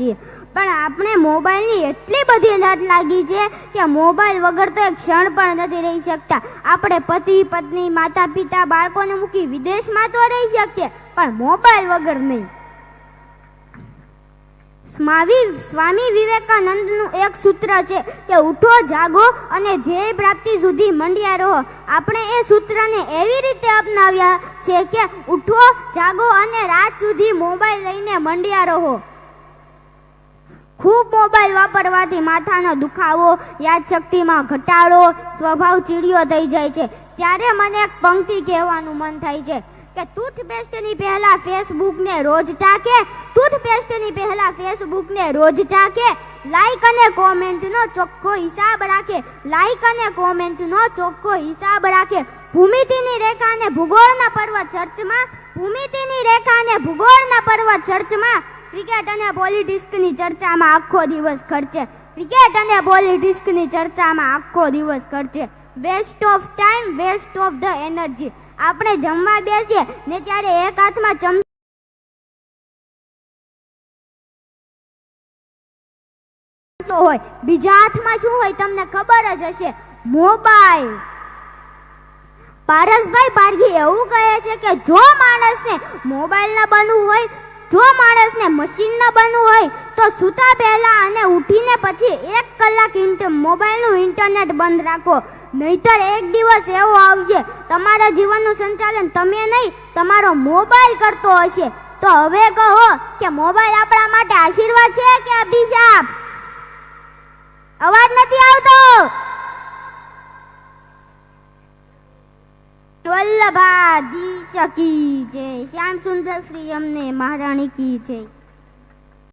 છીએ. પણ આપણે મોબાઈલની એટલી બધી લત લાગી છે કે મોબાઈલ વગર તો એક ક્ષણ પણ નથી રહી શકતા. આપણે પતિ, પત્ની માતા પિતા બાળકોને મૂકી વિદેશમાં તો રહી શકીએ, પણ મોબાઈલ વગર નહીં. સ્વામી સ્વામી વિવેકાનંદનું એક સૂત્ર છે કે ઉઠો, જાગો અને ધ્યેય પ્રાપ્તિ સુધી મંડ્યા રહો. આપણે એ સૂત્રને એવી રીતે અપનાવ્યા છે કે ઉઠો, જાગો અને રાત સુધી મોબાઈલ લઈને મંડ્યા રહો. ખૂબ મોબાઈલ વાપરવાથી માથાનો દુખાવો, યાદશક્તિમાં ઘટાડો, સ્વભાવ ચીડિયો થઈ જાય છે. ત્યારે મને એક પંક્તિ કહેવાનું મન થાય છે કે ટૂથપેસ્ટની પહેલાં ફેસબુકને રોજ ચાકે ટૂથપેસ્ટની પહેલાં ફેસબુકને રોજ ચાકે લાઈક અને કોમેન્ટનો ચોખ્ખો હિસાબ રાખે લાઈક અને કોમેન્ટનો ચોખ્ખો હિસાબ રાખે. ભૂમિતિની રેખા અને ભૂગોળના પર્વત ચર્ચમાં, ભૂમિતિની રેખા અને ભૂગોળના પર્વત ચર્ચમાં ક્રિકેટ અને પોલિટિક્સની ચર્ચામાં આખો દિવસ ખર્ચે. ક્રિકેટ અને પોલિટિક્સની ચર્ચામાં આખો દિવસ ખર્ચે. Waste of time waste of the energy આપણે જમવા બેસીએ ને ત્યારે એક હાથમાં ચમ હોય? બીજા હાથમાં શું હોય તમને ખબર જ હશે? મોબાઈલ પારસભાઈ પારઘી એવું કહે છે કે જો માણસને મોબાઈલ ના બનવું હોય જો માણસને મશીન ન બનવું હોય, તો સૂતા પહેલા અને ઉઠીને પછી એક કલાક ઇન્ટ મોબાઈલનું ઇન્ટરનેટ બંધ રાખો. નહીતર એક દિવસ એવો આવશે, તમારા જીવનનું સંચાલન તમે નહીં, તમારો મોબાઈલ કરતો હશે. તો હવે કહો કે મોબાઈલ આપણા માટે આશીર્વાદ છે કે અભિશાપ અવાજ નથી આવતો વલ્લભાધીશ શકી જય. શ્યામ સુંદર શ્રી અમને મહારાણી કી જય.